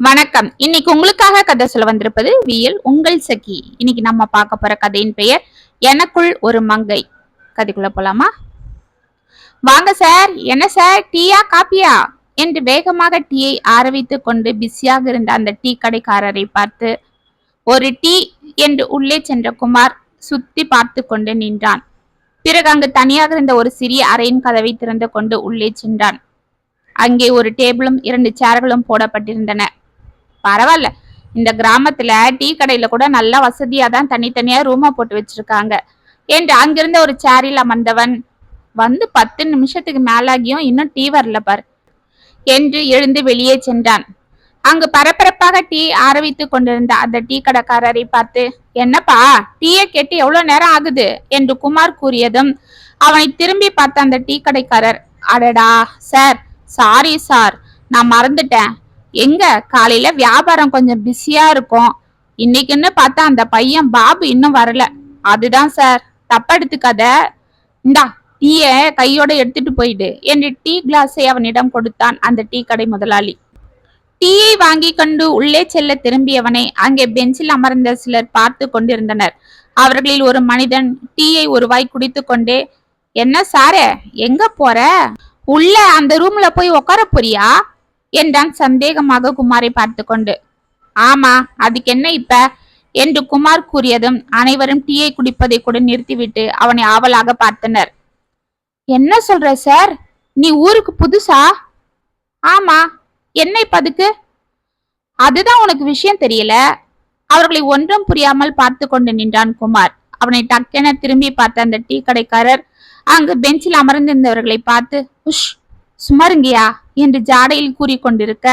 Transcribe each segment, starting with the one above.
வணக்கம். இன்னைக்கு உங்களுக்காக கதை சொல்ல வந்திருப்பது வியல் உங்கள் சகி. இன்னைக்கு நம்ம பார்க்க போற கதையின் பெயர் எனக்குள் ஒரு மங்கை. கதைக்குள்ள போலாமா? வாங்க சார். என்ன சார்? டீயா காப்பியா? என்று வேகமாக டீயை ஆரம்பித்துக் கொண்டு பிஸியாக இருந்த அந்த டீ கடைக்காரரை பார்த்து ஒரு டீ என்று உள்ளே சென்ற குமார் சுத்தி பார்த்து கொண்டு நின்றான். பிறகு அங்கு தனியாக இருந்த ஒரு சிறிய அறையின் கதவை திறந்து கொண்டு உள்ளே சென்றான். அங்கே ஒரு டேபிளும் இரண்டு சேர்களும் போடப்பட்டிருந்தன. பரவாயில்ல. இந்த கிராமத்துல டீ கடையில கூட நல்ல வசதியா தான் தனித்தனியா ரூமா போட்டு வச்சிருக்காங்க. என்று அங்கிருந்த ஒரு சேரில் அமர்ந்தவன் வந்து பத்து நிமிஷத்துக்கு மேலாகியும் இன்னும் டீ வரல பார் என்று எழுந்து வெளியே சென்றான். அங்கு பரபரப்பாக டீ ஆரம்பித்து கொண்டிருந்த அந்த டீ கடைக்காரரை பார்த்து என்னப்பா டீயை கேட்டு எவ்வளவு நேரம் ஆகுது? என்று குமார் கூறியதும் அவனை திரும்பி பார்த்த அந்த டீ கடைக்காரர் அடடா சார் சாரி சார் நான் மறந்துட்டேன். எங்க? காலையில வியாபாரம் கொஞ்சம் பிஸியா இருக்கும். இன்னைக்குன்னு பார்த்தா அந்த பையன் பாபு இன்னும் வரல. அதுதான் சார். தப்பா கதை இந்தா டீய கையோட எடுத்துட்டு போயிடு. என்று டீ கிளாஸை அவனிடம் கொடுத்தான் அந்த டீ கடை முதலாளி. டீயை வாங்கி கொண்டு உள்ளே செல்ல திரும்பியவனை அங்கே பெஞ்சில் அமர்ந்த சிலர் பார்த்து கொண்டிருந்தனர். அவர்களில் ஒரு மனிதன் டீயை ஒரு வாய் குடித்து கொண்டே என்ன சாரே எங்க போற? உள்ள அந்த ரூம்ல போய் உட்கார போறியா? என்றான் சந்தேகமாக குமாரை பார்த்து கொண்டு ஆமா அதுக்கு என்ன இப்ப? என்று குமார் கூறியதும் அனைவரும் டீயை குடிப்பதை கூட நிறுத்திவிட்டு அவனை ஆவலாக பார்த்தனர். என்ன சொல்ற சார்? நீ ஊருக்கு புதுசா? ஆமா. என்ன இப்ப அதுக்கு? அதுதான் உனக்கு விஷயம் தெரியல? அவர்களை ஒன்றும் புரியாமல் பார்த்து கொண்டு நின்றான் குமார். அவனை டக்கென திரும்பி பார்த்த அந்த டீ கடைக்காரர் அங்கு பெஞ்சில் அமர்ந்திருந்தவர்களை பார்த்து உஷ் சுமாருங்கயா? என்று ஜாடையில் கூறிக்கொண்டிருக்க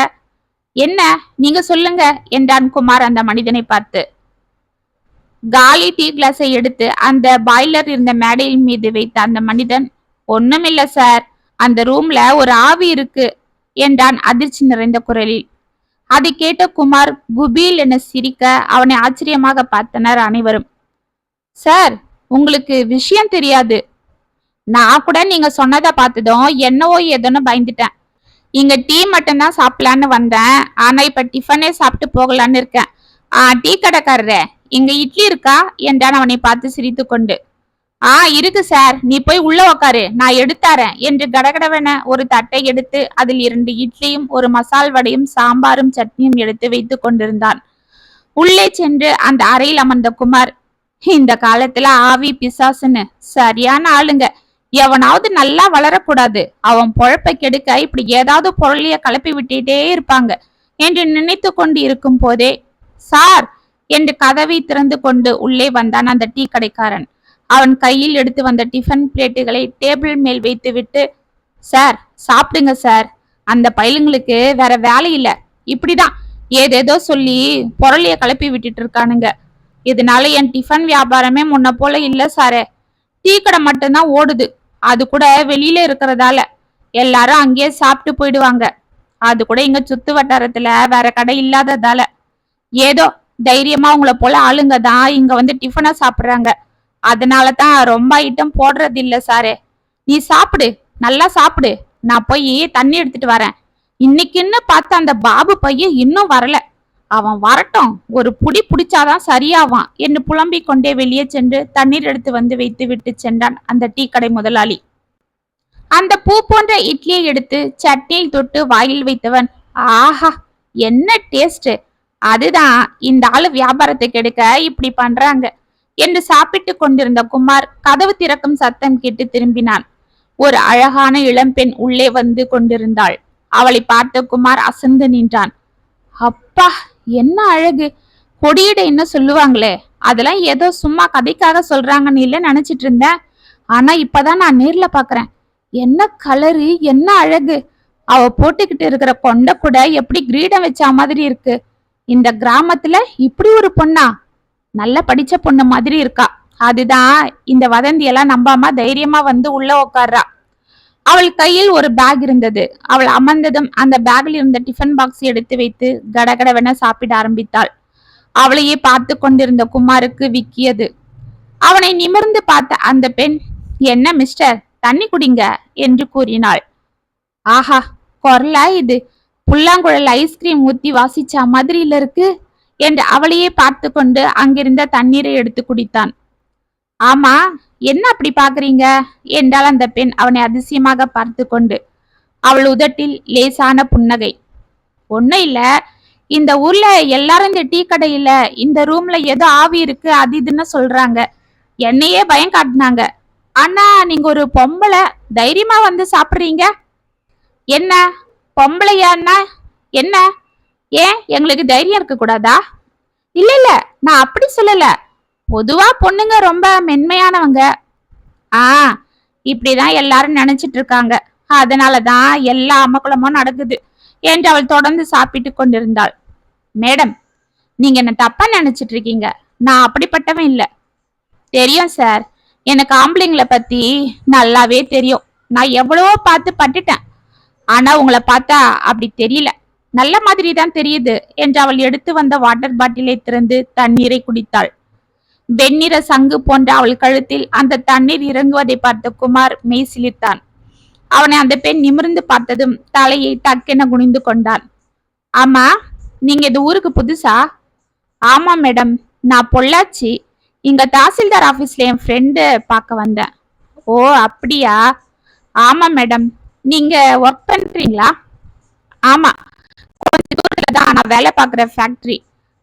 என்ன? நீங்க சொல்லுங்க என்றான் குமார் அந்த மனிதனை பார்த்து. காலி டீ கிளாஸை எடுத்து அந்த பாய்லர் இருந்த மேடையின் மீது வைத்த அந்த மனிதன் ஒண்ணுமில்ல சார். அந்த ரூம்ல ஒரு ஆவி இருக்கு என்றான் அதிர்ச்சி நிறைந்த குரலில். அதை கேட்ட குமார் குபீல் என சிரிக்க அவனை ஆச்சரியமாக பார்த்தனர் அனைவரும். சார் உங்களுக்கு விஷயம் தெரியாது. நான் கூட நீங்க சொன்னதை பார்த்ததும் என்னவோ ஏதோன்னு பயந்துட்டேன். இங்க டீ மட்டும்தான் சாப்பிடலான்னு வந்தேன். ஆனா இப்ப டிஃபனே சாப்பிட்டு போகலான்னு இருக்கேன். ஆ டீ கடைக்காரரே இங்க இட்லி இருக்கா? என்றான் அவனை பார்த்து சிரித்து கொண்டு ஆ இருக்கு சார். நீ போய் உள்ள உக்காரு. நான் எடுத்தாரேன் என்று கடகடவென ஒரு தட்டை எடுத்து அதில் இரண்டு இட்லியும் ஒரு மசால் வடையும் சாம்பாரும் சட்னியும் எடுத்து வைத்து கொண்டிருந்தான். உள்ளே சென்று அந்த அறையில் அமர்ந்த குமார் இந்த காலத்துல ஆவி பிசாசுன்னு. சரியான ஆளுங்க. எவனாவது நல்லா வளரக்கூடாது. அவன் பொழப்பை கெடுக்க இப்படி ஏதாவது பொருளிய கலப்பி விட்டுட்டே இருப்பாங்க. என்று நினைத்து கொண்டு இருக்கும் போதே சார் என்று கதவை திறந்து கொண்டு உள்ளே வந்தான் அந்த டீ கடைக்காரன். அவன் கையில் எடுத்து வந்த டிஃபன் பிளேட்டுகளை டேபிள் மேல் வைத்துவிட்டு சார் சாப்பிடுங்க சார். அந்த பயலுங்களுக்கு வேற வேலை இல்லை. இப்படிதான். ஏதேதோ சொல்லி பொருளைய கலப்பி விட்டுட்டு இருக்கானுங்க இதனால என் டிஃபன் வியாபாரமே முன்ன போல இல்ல சாரே. டீ கடை மட்டும்தான் ஓடுது. அது கூட வெளியில இருக்கிறதால எல்லாரும் அங்கேயே சாப்பிட்டு போயிடுவாங்க. அது கூட இங்க சுத்து வட்டாரத்துல வேற கடை இல்லாததால. ஏதோ தைரியமா உங்களை போல ஆளுங்க தான் இங்க வந்து டிஃபனா சாப்பிடுறாங்க. அதனால தான் ரொம்ப ஐட்டம் போடுறது இல்ல சாரே. நீ சாப்பிடு நல்லா சாப்பிடு. நான் போய் தண்ணி எடுத்துட்டு வரேன். இன்னைக்குன்னு பார்த்த அந்த பாபு பையன் இன்னும் வரல. அவன் வரட்டும். ஒரு புடி புடிச்சாதான் சரியாவான். என்று புலம்பிக் கொண்டே வெளியே சென்று தண்ணீர் எடுத்து வந்து வைத்து விட்டு சென்றான் அந்த டீ கடை முதலாளி. அந்த பூ போன்ற இட்லியை எடுத்து சட்னியில் தொட்டு வாயில் வைத்தவன் ஆஹா என்ன டேஸ்ட் அதுதான் இந்த ஆளு வியாபாரத்தை கெடுக்க இப்படி பண்றாங்க என்று சாப்பிட்டு கொண்டிருந்த குமார் கதவு திறக்கும் சத்தம் கேட்டு திரும்பினான். ஒரு அழகான இளம்பெண் உள்ளே வந்து கொண்டிருந்தாள். அவளை பார்த்த குமார் அசந்து நின்றான். அப்பா என்ன அழகு? கொடியிட என்ன சொல்லுவாங்களே? அதெல்லாம் ஏதோ சும்மா கதைக்காக சொல்றாங்கன்னு இல்ல நினைச்சிட்டு இருந்தேன். ஆனா இப்பதான் நான் நேர்ல பாக்குறேன். என்ன கலரு என்ன அழகு? அவ போட்டுக்கிட்டு இருக்கிற கொண்ட கூட எப்படி கிரீடம் வச்ச மாதிரி இருக்கு. இந்த கிராமத்துல இப்படி ஒரு பொண்ணா? நல்ல படிச்ச பொண்ணு மாதிரி இருக்கா. அதுதான் இந்த வதந்தியெல்லாம் நம்பாம தைரியமா வந்து உள்ள உக்காடுறா அவள் கையில் ஒரு பேக் இருந்தது. அவள் அமர்ந்ததும் அந்த பேக்கில் இருந்த டிஃபன் பாக்ஸ் எடுத்து வைத்து கடகடவென சாப்பிட ஆரம்பித்தாள். அவளையே பார்த்து கொண்டிருந்த குமாருக்கு விக்கியது. அவனை நிமிர்ந்து பார்த்த அந்த பெண் என்ன மிஸ்டர் தண்ணி குடிங்க என்று கூறினாள். ஆஹா குரலா இது? புல்லாங்குழல் ஐஸ்கிரீம் ஊத்தி வாசிச்சா மாதிரியில இருக்கு என்று அவளையே பார்த்து கொண்டு அங்கிருந்த தண்ணீரை எடுத்து குடித்தான். ஆமா என்ன அப்படி பாக்குறீங்க என்றால் அந்த பெண் அவனை அதிசயமாக பார்த்து கொண்டு. அவள் உதட்டில் லேசான புன்னகை. ஒன்றும் இல்ல. இந்த ஊர்ல எல்லாரும் இந்த டீ கடையில இந்த ரூம்ல ஏதோ ஆவி இருக்கு அது இதுன்னு சொல்றாங்க. என்னையே பயம் காட்டினாங்க. ஆனா நீங்க ஒரு பொம்பளை தைரியமா வந்து சாப்பிடுறீங்க? என்ன? பொம்பளையான்னா என்ன? ஏன்? எங்களுக்கு தைரியம் இருக்க கூடாதா இல்ல இல்ல நான் அப்படி சொல்லல. பொதுவா பொண்ணுங்க ரொம்ப மென்மையானவங்க. ஆ இப்படிதான் எல்லாரும் நினைச்சிட்டு இருக்காங்க. அதனாலதான் எல்லா அமக்குளமும் நடக்குது என்று அவள் தொடர்ந்து சாப்பிட்டு கொண்டிருந்தாள். மேடம் நீங்க என்ன தப்பா நினைச்சிட்டு இருக்கீங்க? நான் அப்படிப்பட்டவன் இல்ல. தெரியும் சார். எனக்கு ஆம்பளைங்களை பத்தி நல்லாவே தெரியும். நான் எவ்வளவோ பார்த்து பட்டுட்டேன். ஆனா உங்களை பார்த்தா அப்படி தெரியல. நல்ல மாதிரி தான் தெரியுது என்று அவள் எடுத்து வந்த வாட்டர் பாட்டிலை திறந்து தண்ணீரை குடித்தாள். வெண்ணிற சங்கு போன்ற அவள் கழுத்தில் அந்த தண்ணீர் இறங்குவதை பார்த்த குமார் மெய் சிலிர்த்தான் அவனை அந்த பெண் நிமிர்ந்து பார்த்ததும் தலையை டக்கென குனிந்து கொண்டான். ஆமா நீங்க இது ஊருக்கு புதுசா? ஆமா மேடம். நான் பொள்ளாச்சி. இங்க தாசில்தார் ஆபீஸ்ல என் ஃப்ரெண்டு பார்க்க வந்தேன். ஓ அப்படியா? ஆமா மேடம். நீங்க ஒர்க் பண்றீங்களா? ஆமா. கொஞ்ச தூரத்துல தான் நான் வேலை பார்க்குற ஃபேக்டரி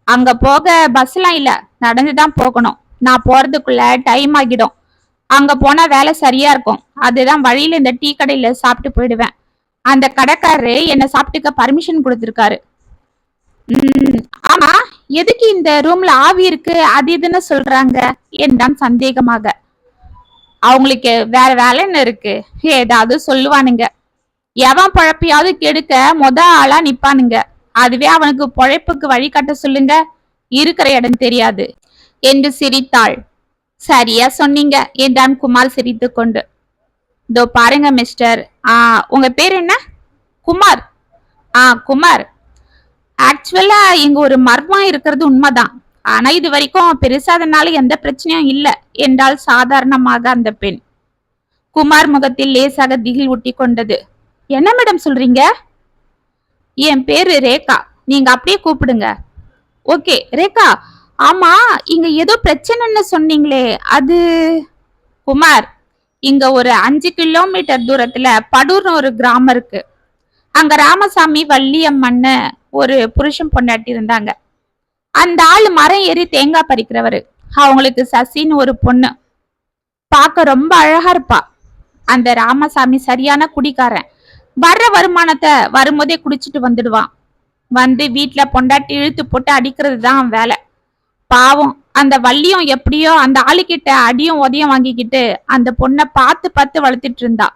அங்க போக பஸ்லாம் இல்ல. நடந்து தான் போகணும். நான் போறதுக்குள்ள டைம் ஆகிடும். அங்க போனா வேலை சரியா இருக்கும். அதுதான் வழியில இந்த டீ கடையில சாப்பிட்டு போயிடுவேன். அந்த கடைக்காரரு என்ன சாப்பிட்டுக்க பர்மிஷன் கொடுத்திருக்காரு. ம், ஆமா எதுக்கு இந்த ரூம்ல ஆவி இருக்கு? அது இதுன்னு சொல்றாங்க. என்றான் சந்தேகமாக. அவங்களுக்கு வேற வேலை என்ன இருக்கு? ஏதாவது சொல்லுவானுங்க. எவன் பொழப்பையாவது கெடுக்க மொத ஆளா நிப்பானுங்க. அதுவே அவனுக்கு பொழைப்புக்கு வழிகாட்ட சொல்லுங்க. இருக்கிற இடம் தெரியாது. என்று சிரித்தாள். சரியா சொன்னீங்க என்றான் குமார் சிரித்து கொண்டு. இதோ பாருங்க மிஸ்டர் ஆ உங்க பேர் என்ன? குமார். ஆ குமார். ஆக்சுவலா இங்க ஒரு மர்மம் இருக்கிறது உண்மைதான். ஆனா இது வரைக்கும் பெருசா அதனால எந்த பிரச்சனையும் இல்லை என்றால் சாதாரணமாக அந்த பெண். குமார் முகத்தில் லேசாக திகில் ஒட்டி கொண்டது. என்ன மேடம் சொல்றீங்க? என் பேரு ரேகா. நீங்க அப்படியே கூப்பிடுங்க. ஓகே ரேகா ஆமா இங்க ஏதோ பிரச்சனைன்னு சொன்னீங்களே அது குமார். இங்க ஒரு அஞ்சு கிலோமீட்டர் தூரத்துல படூர்னு ஒரு கிராமம் இருக்கு. அங்க ராமசாமி வள்ளியம்மன்னு ஒரு புருஷன் பொண்டாட்டி இருந்தாங்க. அந்த ஆள் மரம் ஏறி தேங்காய் பறிக்கிறவரு. அவங்களுக்கு சசின்னு ஒரு பொண்ணு. பார்க்க ரொம்ப அழகா இருப்பா. அந்த ராமசாமி சரியான குடிக்காரன். வர்ற வருமானத்தை வரும்போதே குடிச்சிட்டு வந்துடுவான். வந்து வீட்டுல பொண்டாட்டி இழுத்து போட்டு அடிக்கிறது தான் வேலை. பாவம் அந்த வள்ளியும் எப்படியோ அந்த ஆளுகிட்ட அடியும் உதையும் வாங்கிக்கிட்டு அந்த பொண்ணை பார்த்து பார்த்து வளர்த்துட்டு இருந்தா.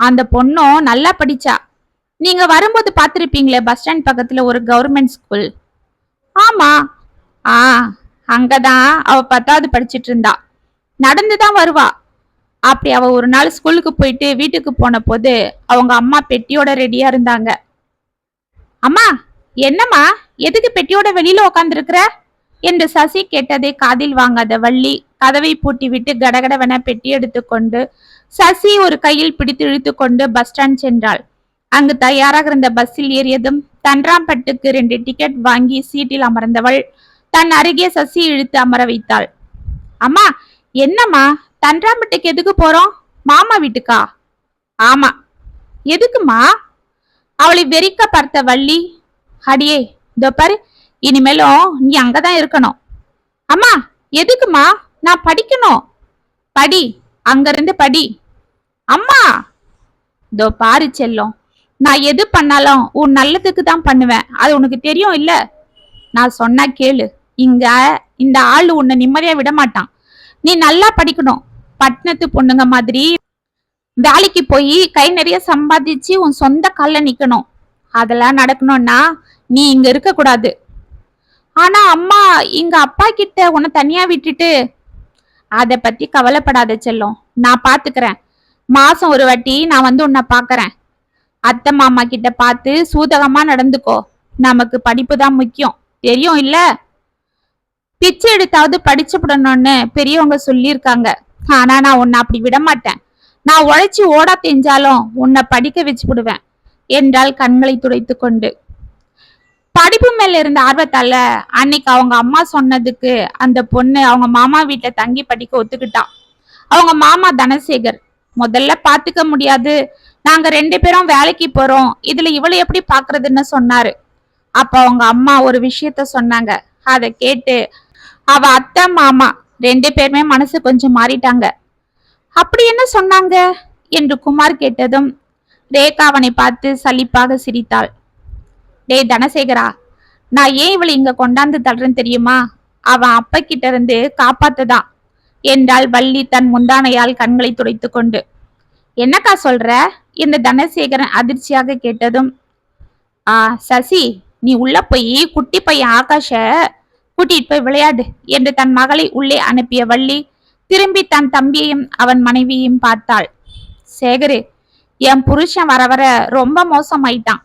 அந்த பொண்ணும் நல்லா படிச்சா. நீங்க வரும்போது பார்த்துருப்பீங்களே பஸ் ஸ்டாண்ட் பக்கத்துல ஒரு கவர்மெண்ட் ஸ்கூல் ஆமா. ஆ அங்கதான் அவ பத்தாவது படிச்சிட்டு இருந்தா. நடந்து தான் வருவா. அப்படி அவ ஒரு நாள் ஸ்கூலுக்கு போயிட்டு வீட்டுக்கு போன போது அவங்க அம்மா பெட்டியோட ரெடியா இருந்தாங்க. அம்மா என்னம்மா? எதுக்கு பெட்டியோட வெளியில உக்காந்துருக்குற? என்று சசி கேட்டதை காதில் வாங்காத வள்ளி கதவை பூட்டி விட்டு கடகடவென பெட்டி எடுத்துக்கொண்டு சசி ஒரு கையில் பிடித்து இழுத்துக்கொண்டு பஸ் ஸ்டாண்ட் சென்றாள். அங்கு தயாராக இருந்த பஸ்ஸில் ஏறியதும் தன்றாம்பட்டுக்கு ரெண்டு டிக்கெட் வாங்கி சீட்டில் அமர்ந்தவள் தன் அருகே சசி இழுத்து அமர வைத்தாள். அம்மா என்னம்மா? தன்றாம்பட்டுக்கு எதுக்கு போறோம்? மாமா வீட்டுக்கா? ஆமா. எதுக்குமா? அவளை வெறிக்க பார்த்த வள்ளி அடியே இதோ பாரு இனிமேலும் நீ அங்கதான் இருக்கணும். அம்மா எதுக்குமா? நான் படிக்கணும். படி அங்கிருந்து படி. அம்மா! இதோ பாரு செல்லும் நான் எது பண்ணாலும் உன் நல்லதுக்கு தான் பண்ணுவேன். அது உனக்கு தெரியும் இல்ல? நான் சொன்னா கேளு. இங்க இந்த ஆள் உன்னை நிம்மதியா விட மாட்டான். நீ நல்லா படிக்கணும். பட்டணத்து பொண்ணுங்க மாதிரி வேலைக்கு போய் கை நிறைய சம்பாதிச்சு உன் சொந்த கால்ல நிக்கணும். அதெல்லாம் நடக்கணும்னா நீ இங்க இருக்க கூடாது. ஆனா அம்மா இங்க அப்பா கிட்ட உன்னை தனியா விட்டுட்டு அத பத்தி கவலைப்படாத செல்லும். நான் பாத்துக்கிறேன். மாசம் ஒரு வாட்டி நான் வந்து உன்னை பாக்குறேன். அத்தை மாமா கிட்ட பார்த்து சூதகமா நடந்துக்கோ. நமக்கு படிப்பு தான் முக்கியம். தெரியும் இல்ல? பிச்சை எடுத்தாவது படிச்சுப்படணும்னு பெரியவங்க சொல்லியிருக்காங்க. ஆனா நான் உன்னை அப்படி விட மாட்டேன். நான் உழைச்சி ஓடா தெரிஞ்சாலும் உன்னை படிக்க வச்சு விடுவேன் என்றால் கண்களை துடைத்து கொண்டு. படிப்பு மேல இருந்த ஆர்வத்தால அன்னைக்கு அவங்க அம்மா சொன்னதுக்கு அந்த பொண்ணு அவங்க மாமா வீட்டுல தங்கி படிக்க ஒத்துக்கிட்டான் அவங்க மாமா தனசேகர் முதல்ல பாத்துக்க முடியாது. நாங்க ரெண்டு பேரும் வேலைக்கு போறோம். இதுல இவளை எப்படி பாக்குறதுன்னு சொன்னாரு. அப்ப அவங்க அம்மா ஒரு விஷயத்த சொன்னாங்க. அதை கேட்டு அவ அத்தை மாமா ரெண்டு பேருமே மனசு கொஞ்சம் மாறிட்டாங்க. அப்படி என்ன சொன்னாங்க? என்று குமார் கேட்டதும் ரேகா அவனை பார்த்து சலிப்பாக சிரித்தாள். டேய் தனசேகரா நான் ஏன் இவளை இங்க கொண்டாந்து தள்ளுறேன்னு தெரியுமா? அவன் அப்பா கிட்ட இருந்து காப்பாத்துதான் என்றாள் வள்ளி தன் முந்தானையால் கண்களை துடைத்து கொண்டு என்னக்கா சொல்ற? என்று தனசேகரன் அதிர்ச்சியாக கேட்டதும் ஆ சசி நீ உள்ள போய் குட்டி பையன் ஆகாஷ கூட்டிட்டு போய் விளையாடு என்று தன் மகளை உள்ளே அனுப்பிய வள்ளி திரும்பி தன் தம்பியையும் அவன் மனைவியையும் பார்த்தாள். சேகரு என் புருஷன் வர வர ரொம்ப மோசமாயிட்டான்.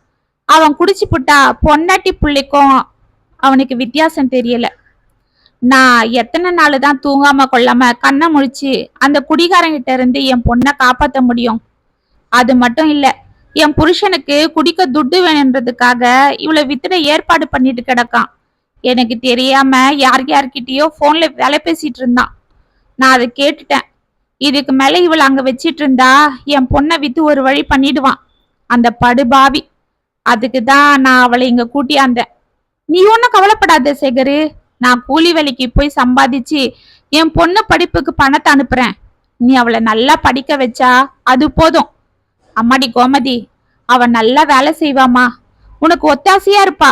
அவன் குடிச்சு புட்டா பொண்டாட்டி புள்ளைக்கும் அவனுக்கு வித்தியாசம் தெரியல. நான் எத்தனை நாள் தான் தூங்காம கொள்ளாம கண்ணை முழிச்சு அந்த குடிகாரங்கிட்ட இருந்து என் பொண்ணை காப்பாத்த முடியும்? அது மட்டும் இல்ல என் புருஷனுக்கு குடிக்க துட்டு வேணுன்றதுக்காக இவளை வித்துட ஏற்பாடு பண்ணிட்டு கிடக்கான். எனக்கு தெரியாம யார் யார்கிட்டயோ போன்ல வேலை பேசிட்டு இருந்தான் நான் அதை கேட்டுட்டேன். இதுக்கு மேல இவளை அங்க வச்சிட்டு இருந்தா என் பொண்ணை வித்து ஒரு வழி பண்ணிடுவான். அந்த படுபாவி. அதுக்கு தான் நான் அவளை இங்க கூட்டியாந்தேன் நீ ஒன்றும் கவலைப்படாத சேகரு. நான் கூலி வேலைக்கு போய் சம்பாதிச்சு என் பொண்ணு படிப்புக்கு பணத்தை அனுப்புறேன். நீ அவளை நல்லா படிக்க வச்சா அது போதும். அம்மாடி கோமதி அவன் நல்லா வேலை செய்வாமா உனக்கு ஒத்தாசையா இருப்பா.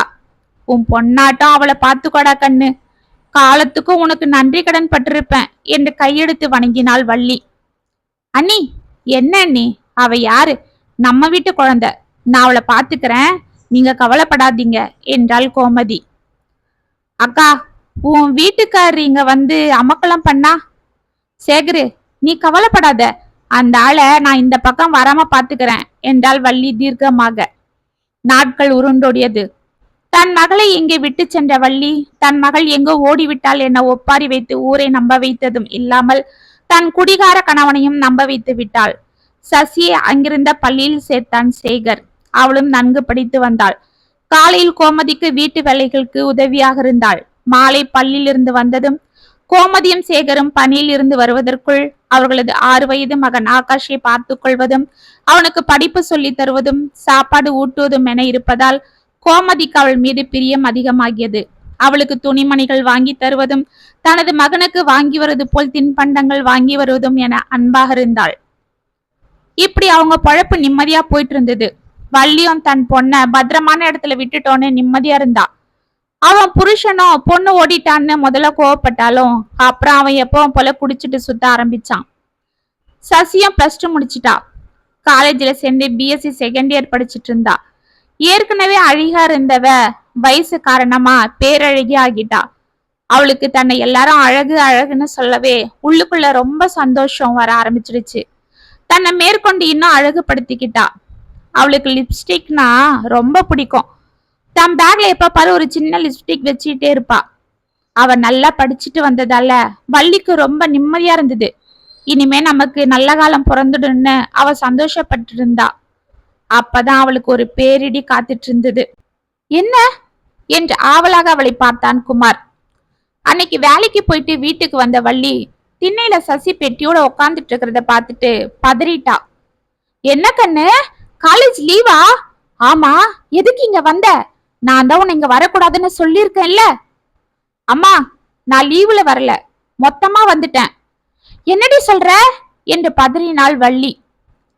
உன் பொண்ணாட்டம் அவளை பார்த்துக்கோடா கண்ணு. காலத்துக்கும் உனக்கு நன்றி கடன் பட்டிருப்பேன். என்று கையெடுத்து வணங்கினாள் வள்ளி. அண்ணி என்ன அண்ணி? அவ யாரு? நம்ம வீட்டு குழந்தை. நான் அவளை பாத்துக்கிறேன் நீங்க கவலைப்படாதீங்க என்றாள் கோமதி. அக்கா உன் வீட்டுக்காரர் இங்க வந்து அமக்கலம் பண்ணா? சேகரு நீ கவலைப்படாத. அந்த ஆளை நான் இந்த பக்கம் வராம பாத்துக்கிறேன் என்றாள் வள்ளி தீர்க்கமாக. நாட்கள் உருண்டோடியது. தன் மகளை எங்கே விட்டு சென்ற வள்ளி? தன் மகள் எங்கோ ஓடிவிட்டால் என ஒப்பாரி வைத்து ஊரை நம்ப வைத்ததும் இல்லாமல் தன் குடிகார கணவனையும் நம்ப வைத்து விட்டாள். சசியை அங்கிருந்த பள்ளியில் சேர்த்தான் சேகர். அவளும் நன்கு படித்து வந்தாள். காலையில் கோமதிக்கு வீட்டு வேலைகளுக்கு உதவியாக இருந்தாள். மாலை பள்ளியிலிருந்து வந்ததும் கோமதியும் சேகரும் பணியில் இருந்து வருவதற்குள் அவர்களது ஆறு வயது மகன் ஆகாஷை பார்த்து கொள்வதும் அவனுக்கு படிப்பு சொல்லி தருவதும் சாப்பாடு ஊட்டுவதும் என இருப்பதால் கோமதிக்கு அவள் மீது பிரியம் அதிகமாகியது. அவளுக்கு துணிமணிகள் வாங்கி தருவதும் தனது மகனுக்கு வாங்கி வருவது போல் தின்பண்டங்கள் வாங்கி வருவதும் என அன்பாக இருந்தாள். இப்படி அவங்க பொழப்பு நிம்மதியா போயிட்டு இருந்தது வள்ளியும் தன் பொண்ண பத்திரமான இடத்துல விட்டுட்டோன்னு நிம்மதியா இருந்தா. அவன் புருஷனும் பொண்ணு ஓடிட்டான்னு முதல்ல கோவப்பட்டாலும் அப்புறம் அவன் எப்பவும் போல குடிச்சிட்டு சுத்த ஆரம்பிச்சான். சசியும் பிளஸ் டூ முடிச்சிட்டா. காலேஜில் சேர்ந்து பிஎஸ்சி செகண்ட் இயர் படிச்சிட்டு இருந்தா ஏற்கனவே அழகா இருந்தவ வயசு காரணமா பேரழகி ஆகிட்டா. அவளுக்கு தன்னை எல்லாரும் அழகு அழகுன்னு சொல்லவே உள்ளுக்குள்ள ரொம்ப சந்தோஷம் வர ஆரம்பிச்சிடுச்சு. தன்னை மேற்கொண்டு இன்னும் அழகுபடுத்திக்கிட்டா. அவளுக்கு லிப்ஸ்டிக்னா ரொம்ப பிடிக்கும். தன் பேக்ல எப்ப பாரு ஒரு சின்ன லிப்ஸ்டிக் வச்சுட்டே இருப்பா. அவ நல்லா படிச்சுட்டு வந்ததால வள்ளிக்கு ரொம்ப நிம்மதியா இருந்தது. இனிமே நமக்கு நல்ல காலம் பிறந்துடும்னு அவ சந்தோஷப்பட்டு இருந்தா அப்பதான் அவளுக்கு ஒரு பேரிடி காத்துட்டு இருந்தது என்ன? என்று ஆவலாக அவளை பார்த்தான் குமார். அன்னைக்கு வேலைக்கு போயிட்டு வீட்டுக்கு வந்த வள்ளி திண்ணையில சசி பெட்டியோட உட்காந்துட்டு இருக்கிறத பார்த்துட்டு பதறிட்டா. என்ன கண்ணு? காலேஜ் லீவா? ஆமா. எதுக்கு இங்க வந்த? நான் தான் உன்னை இங்க வரக்கூடாதுன்னு சொல்லியிருக்கேன்ல. அம்மா நான் லீவுல வரல. மொத்தமா வந்துட்டேன். என்னடி சொல்ற? என்று பதறினாள் வள்ளி.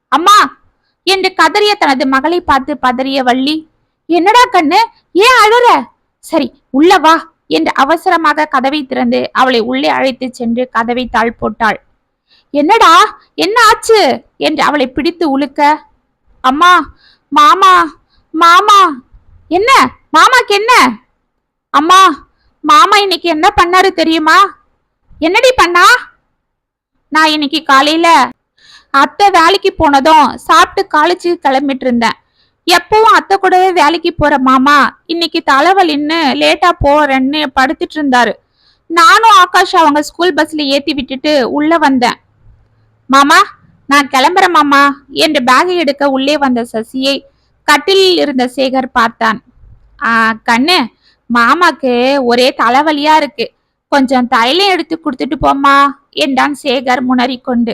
அம்மா என்று கதறிய தனது மகளை பார்த்து பதறிய வள்ளி என்னடா கண்ணு ஏன் அழுற? சரி உள்ள வா என்று அவசரமாக கதவை திறந்து அவளை உள்ளே அழைத்து சென்று கதவை தாழ் போட்டாள். என்னடா என்ன ஆச்சு? என்று அவளை பிடித்து உலுக்க அம்மா மாமா மாமா என்ன மாமாக்கு என்ன? அம்மா மாமா இன்னைக்கு என்ன பண்ணாரு தெரியுமா? என்னடி பண்ணா? நான் இன்னைக்கு காலையில அத்தை வேலைக்கு போனதும் சாப்பிட்டு காலேஜுக்கு கிளம்பிட்டு இருந்தேன். எப்பவும் அத்தை கூடவே வேலைக்கு போற மாமா இன்னைக்கு தலைவலின்னு லேட்டா போறேன்னு படுத்துட்டு இருந்தாரு. நானும் ஆகாஷ் அவங்க ஸ்கூல் பஸ்ல ஏத்தி விட்டுட்டு உள்ள வந்தேன். மாமா நான் கிளம்புறேன் மாமா என்று பேகை எடுக்க உள்ளே வந்த சசியை கட்டிலில் இருந்த சேகர் பார்த்தான். ஆ கண்ணு மாமாக்கு ஒரே தலைவலியா இருக்கு. கொஞ்சம் தைலம் எடுத்து கொடுத்துட்டு போமா என்றான் சேகர் முனறிக்கொண்டு.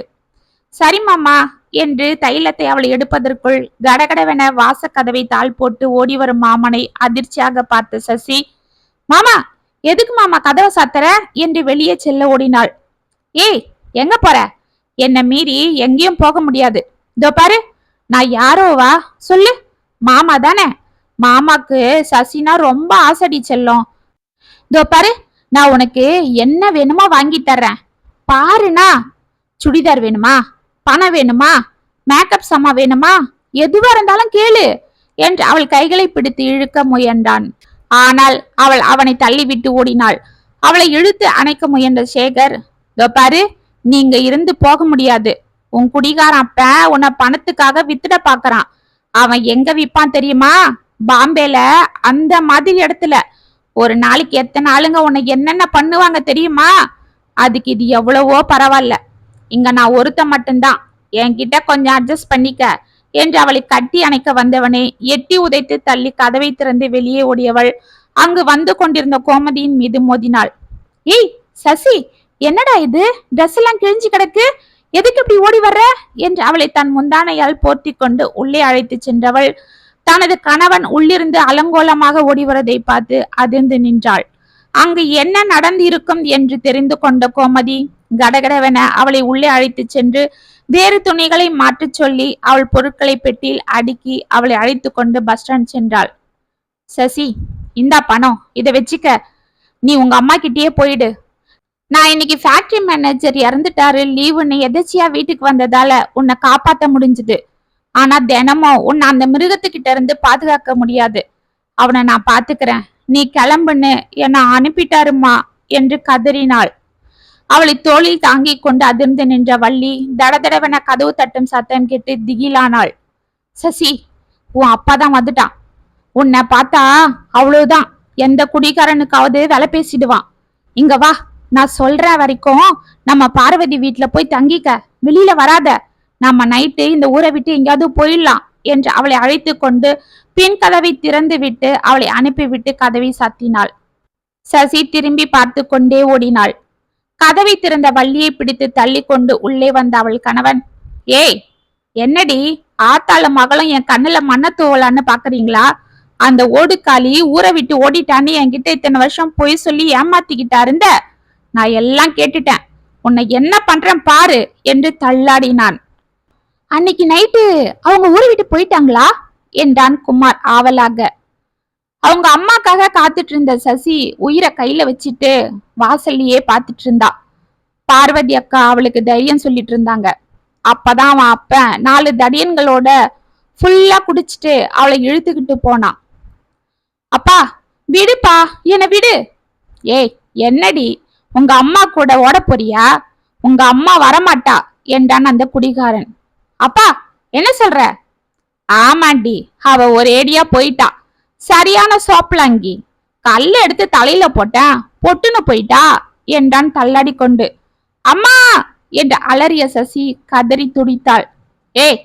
சரி மாமா என்று தைலத்தை அவள் எடுப்பதற்குள் கடகடவென வாசக்கதவை தாள் போட்டு ஓடி வரும் மாமனை அதிர்ச்சியாக பார்த்த சசி மாமா எதுக்கு மாமா கதவை சாத்துற? என்று வெளியே செல்ல ஓடினாள். ஏய் எங்க போற? என்னை மீறி எங்கேயும் போக முடியாது. இதோ பாரு நான் யாரோவா சொல்லு. மாமா தானே? மாமாக்கு சசினா ரொம்ப ஆசடி செல்லும். இதோ பாரு நான் உனக்கு என்ன வேணுமோ வாங்கி தர்றேன். பாருண்ணா சுடிதார் வேணுமா? பணம் வேணுமா? மேக்கப் சமா வேணுமா? எதுவா இருந்தாலும் கேளு என்று அவள் கைகளை பிடித்து இழுக்க முயன்றான். ஆனால் அவள் அவனை தள்ளிவிட்டு ஓடினாள். அவளை இழுத்து அணைக்க முயன்ற சேகர் பாரு நீங்க இருந்து போக முடியாது. உன் குடிகாரன் அப்ப உன்னை பணத்துக்காக வித்துட பாக்குறான். அவன் எங்க விப்பான் தெரியுமா? பாம்பேல அந்த மாதிரி இடத்துல. ஒரு நாளைக்கு எத்தனை ஆளுங்க உன்னை என்னென்ன பண்ணுவாங்க தெரியுமா? அதுக்கு இது எவ்வளவோ பரவாயில்ல. இங்க நான் ஒருத்த மட்டும்தான். என்கிட்ட கொஞ்சம் அட்ஜஸ்ட் பண்ணிக்க. என்று அவளை கட்டி அணைக்க வந்தவனை எட்டி உதைத்து தள்ளி கதவை திறந்து வெளியே ஓடியவள் அங்கு வந்து கொண்டிருந்த கோமதியின் மீது மோதினாள். ஏய் சசி என்னடா இது? ட்ரெஸ் எல்லாம் கிழிஞ்சு கிடக்கு. எதுக்கு இப்படி ஓடி வர்ற? என்று அவளை தன் முந்தானையால் போர்த்தி கொண்டு உள்ளே அழைத்து சென்றவள் தனது கணவன் உள்ளிருந்து அலங்கோலமாக ஓடி வரதை பார்த்து அதிர்ந்து நின்றாள். அங்கு என்ன நடந்திருக்கும் என்று தெரிந்து கொண்ட கோமதி கடகடவென அவளை உள்ளே அழைத்துச் சென்று வேறு துணிகளை மாற்றச் சொல்லி அவள் பொருட்களை பெட்டியில் அடுக்கி அவளை அழைத்து கொண்டு பஸ் ஸ்டாண்ட் சென்றாள். சசி இந்தா பணம். இதை வச்சுக்க. நீ உங்க அம்மா கிட்டயே போயிடு. நான் இன்னைக்கு ஃபேக்டரி மேனேஜர் இறந்துட்டாரு. லீவுன்னு எதர்ச்சியா வீட்டுக்கு வந்ததால உன்னை காப்பாத்த முடிஞ்சது. ஆனா தினமும் உன்னை அந்த மிருகத்துக்கிட்ட இருந்து பாதுகாக்க முடியாது. அவனை நான் பாத்துக்கிறேன். நீ கிளம்புன்னு என்ன அனுப்பிட்டாருமா என்று கதறினாள். அவளை தோளில் தாங்கிக் கொண்டு அதிர்ந்து நின்ற வள்ளி தடதடவென கதவு தட்டும் சத்தம் கேட்டு திகிலானாள். சசி உன் அப்பாதான் வந்துட்டான். உன்னை பார்த்தா அவ்வளவுதான். எந்த குடிகாரனுக்காவது வேலை பேசிடுவான். இங்க வா நான் சொல்ற வரைக்கும் நம்ம பார்வதி வீட்டுல போய் தங்கிக்க. வெளியில வராத. நம்ம நைட்டு இந்த ஊரை விட்டு எங்கேயாவது போயிடலாம் என்று அவளை அழைத்து கொண்டு பின் கதவை திறந்து விட்டு அவளை அனுப்பிவிட்டு கதவை சாத்தினாள். சசி திரும்பி பார்த்து கொண்டே ஓடினாள். கதவை திறந்த வள்ளியை பிடித்து தள்ளி கொண்டு உள்ளே வந்த அவள் கணவன் ஏய் என்னடி? ஆத்தாளும் மகளும் என் கண்ணுல மண்ண தூவலான்னு பாக்குறீங்களா? அந்த ஓடுக்காளி ஊரை விட்டு ஓடிட்டான்னு என்கிட்ட இத்தனை வருஷம் பொய் சொல்லி ஏமாத்திக்கிட்டா இருந்த? நான் எல்லாம் கேட்டுட்டேன். உன்னை என்ன பண்றேன் பாரு என்று தள்ளாடினான். அன்னைக்கு நைட்டு அவங்க ஊரை விட்டு போயிட்டாங்களா? என்றான் குமார் ஆவலாக. அவங்க அம்மாக்காக காத்துட்டு இருந்த சசி உயிரை கையில வச்சுட்டு வாசல்லையே பார்த்துட்டு இருந்தா பார்வதி அக்கா அவளுக்கு தைரியம் சொல்லிட்டு இருந்தாங்க அப்பதான் அவன் அப்ப நாலு தடியன்களோட ஃபுல்லா குடிச்சிட்டு அவளை இழுத்துக்கிட்டு போனான் அப்பா விடுப்பா என்னை விடு. ஏய் என்னடி உங்க அம்மா கூட ஓட போறியா? உங்க அம்மா வரமாட்டா என்றான் அந்த குடிகாரன். அப்பா என்ன சொல்ற? ஆமாண்டி அவ ஒரேடியா போயிட்டா. சரியான சோப்பலாங்கி கல்ல எடுத்து தலையில போட்டேன் பொட்டுன்னு போயிட்டா என்றான் தள்ளாடி கொண்டு. அம்மா! என்று அலறிய சசி கதறி துடித்தாள். ஏய்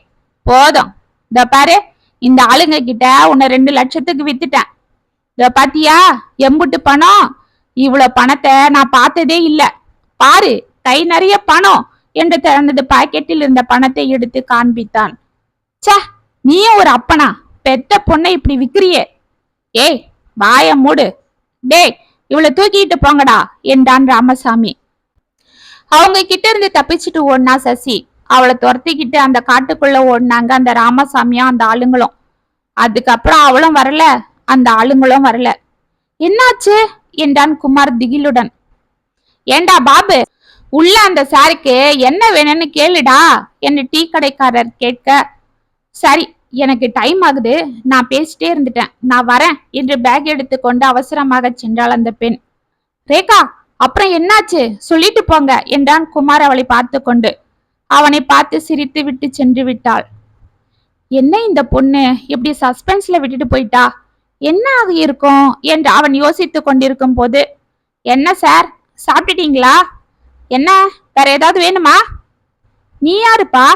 போதும். இந்த பாரு இந்த ஆளுங்க கிட்ட உன்னை ரெண்டு லட்சத்துக்கு வித்துட்டேன். இத பாத்தியா எம்புட்டு பணம்? இவ்வளவு பணத்தை நான் பார்த்ததே இல்ல. பாரு கை நிறைய பணம் என்று தனது பாக்கெட்டில் இருந்த பணத்தை எடுத்து காண்பித்தான். ச நீயும் ஒரு அப்பனா? பெத்த பொண்ணை இப்படி விக்கிறியே? ஏய் வாய மூடு. டேய் இவளை தூக்கிட்டு போங்கடா என்றான் ராமசாமி. அவங்க கிட்ட இருந்து தப்பிச்சுட்டு ஓடினா சசி. அவளை துரத்திக்கிட்டு அந்த காட்டுக்குள்ள ஓடினாங்க அந்த ராமசாமியும் அந்த ஆளுங்களும். அதுக்கப்புறம் அவளும் வரல அந்த ஆளுங்களும் வரல. என்னாச்சு? என்றான் குமார் திகிலுடன். ஏண்டா பாபு உள்ள அந்த சாருக்கு என்ன வேணும்னு கேளுடா என்று டீ கடைக்காரர் கேட்க. சரி எனக்கு டைம் ஆகுது. நான் பேசிட்டே இருந்துட்டேன். நான் வரேன் என்று பேக் எடுத்துக்கொண்டு அவசரமாக சென்றாள் அந்த பெண். ரேகா அப்புறம் என்னாச்சு? சொல்லிட்டு போங்க என்றான் குமார் அவளை பார்த்து கொண்டு அவனை பார்த்து சிரித்து விட்டு சென்று விட்டாள். என்ன இந்த பொண்ணு? இப்படி சஸ்பென்ஸ்ல விட்டுட்டு போயிட்டா? என்ன ஆகி இருக்கும்? என்று அவன் யோசித்து கொண்டிருக்கும் போது என்ன சார் சாப்பிட்டுட்டீங்களா? என்ன? வேற ஏதாவது வேணுமா? நீ யாருப்பா?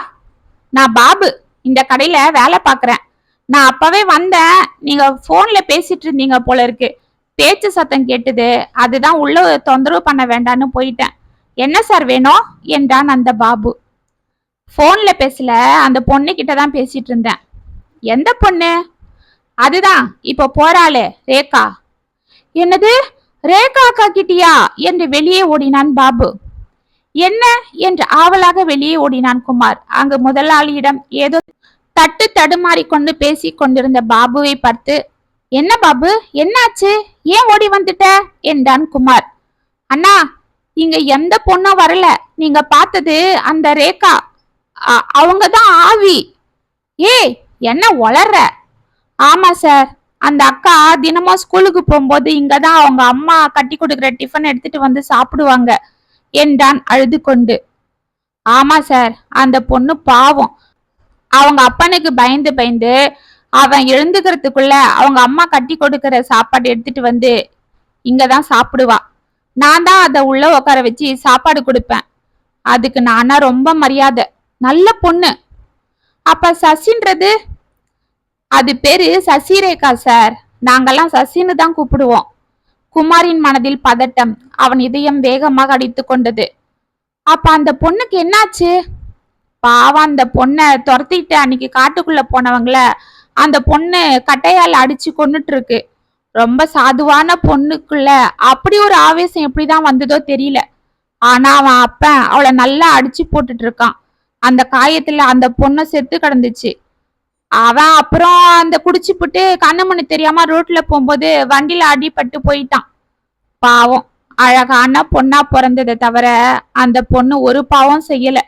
நான் பாபு. இந்த கடையில வேலை பாக்குறேன். நான் அப்பவே வந்தேன். நீங்க போன்ல பேசிட்டு இருந்தீங்க போல இருக்கு. பேச்சு சத்தம் கேட்டது. அதுதான் உள்ள தொந்தரவு பண்ண வேண்டான்னு போயிட்டேன். என்ன சார் வேணும்? என்றான் அந்த பாபு. போன்ல பேசல. அந்த பொண்ணு கிட்ட தான் பேசிட்டு இருந்தேன். எந்த பொண்ணு? அதுதான். இப்ப போறாளே ரேகா. என்னது? ரேகா அக்கா கிட்டியா? என்று வெளியே ஓடினான் பாபு. என்ன? என்று ஆவலாக வெளியே ஓடினான் குமார். அங்கு முதலாளியிடம் ஏதோ தட்டு தடுமாறிக்கொண்டு பேசி கொண்டிருந்த பாபுவை பார்த்து என்ன பாபு என்னாச்சு? ஏன் ஓடி வந்துட்ட? என்றான் குமார். அண்ணா இங்க எந்த பொண்ணும் வரல. நீங்க பார்த்தது அந்த ரேகா. அ- அவங்க தான் ஆவி. ஏய் என்ன வளர்ற ஆமா சார். அந்த அக்கா தினமும் ஸ்கூலுக்கு போகும்போது இங்க தான் அவங்க அம்மா கட்டி கொடுக்குற டிஃபன் எடுத்துட்டு வந்து சாப்பிடுவாங்க. என்றான் அழுது கொண்டு. ஆமா சார். அந்த பொண்ணு பாவம். அவங்க அப்பனுக்கு பயந்து பயந்து அவன் எழுந்துக்கிறதுக்குள்ள அவங்க அம்மா கட்டி கொடுக்கிற சாப்பாடு எடுத்துட்டு வந்து இங்கதான் சாப்பிடுவா. நான் தான் அதை உள்ள உட்கார வச்சு சாப்பாடு கொடுப்பேன். அதுக்கு நானா ரொம்ப மரியாதை. நல்ல பொண்ணு. அப்ப சசின்றது அது பேரு சசிரேகா சார். நாங்கெல்லாம் சசின்னு தான் கூப்பிடுவோம். குமாரின் மனதில் பதட்டம் அவன் இதயம் வேகமாக அடித்து கொண்டது. அப்ப அந்த பொண்ணுக்கு என்னாச்சு? பாவம் அந்த பொண்ணை துரத்திட்டு அன்னைக்கு காட்டுக்குள்ள போனவங்கள அந்த பொண்ணு கட்டையால் அடிச்சு கொண்டுட்டு இருக்கு ரொம்ப சாதுவான பொண்ணுக்குள்ள அப்படி ஒரு ஆவேசம் எப்படிதான் வந்ததோ தெரியல. ஆனா அவன் அப்பன் அவளை நல்லா அடிச்சு போட்டுட்டு இருக்கான் அந்த காயத்துல அந்த பொண்ணு செத்து கிடந்துச்சு. அவன் அப்புறம் அந்த குடிச்சுப்புட்டு கண்ணு மண்ணு தெரியாம ரோட்ல போகும்போது வண்டியில அடிபட்டு போயிட்டான். பாவம் அழகான பொண்ணா பிறந்ததை தவிர அந்த பொண்ணு ஒரு பாவம் செய்யலை.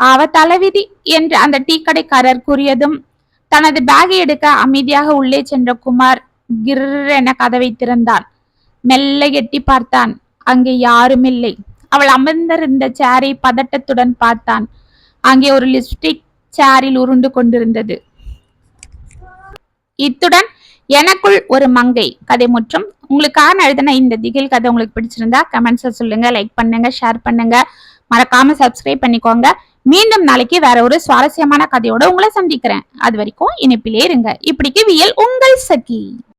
அவ தலைவிதி என்று அந்த டீ கடைக்காரர் கூறியதும் தனது பேகை எடுக்க அமைதியாக உள்ளே சென்ற குமார் கிர் என கதவை திறந்தான். மெல்ல எட்டி பார்த்தான். அங்கே யாரும் இல்லை. அவள் அமர்ந்திருந்த சேரை பதட்டத்துடன் பார்த்தான். அங்கே ஒரு லிப்ஸ்டிக் சேரில் உருண்டு கொண்டிருந்தது. இத்துடன் எனக்குள் ஒரு மங்கை கதை முற்றும். உங்களுக்காக எழுதின இந்த திகில் கதை உங்களுக்கு பிடிச்சிருந்தா கமெண்ட்ஸ்ல சொல்லுங்க லைக் பண்ணுங்க ஷேர் பண்ணுங்க. மறக்காம சப்ஸ்கிரைப் பண்ணிக்கோங்க. மீண்டும் நாளைக்கு வேற ஒரு சுவாரஸ்யமான கதையோட உங்களை சந்திக்கிறேன். அது வரைக்கும் இனிப்பிலே இருங்க. இப்படிக்கு வியல் உங்கள் சகி.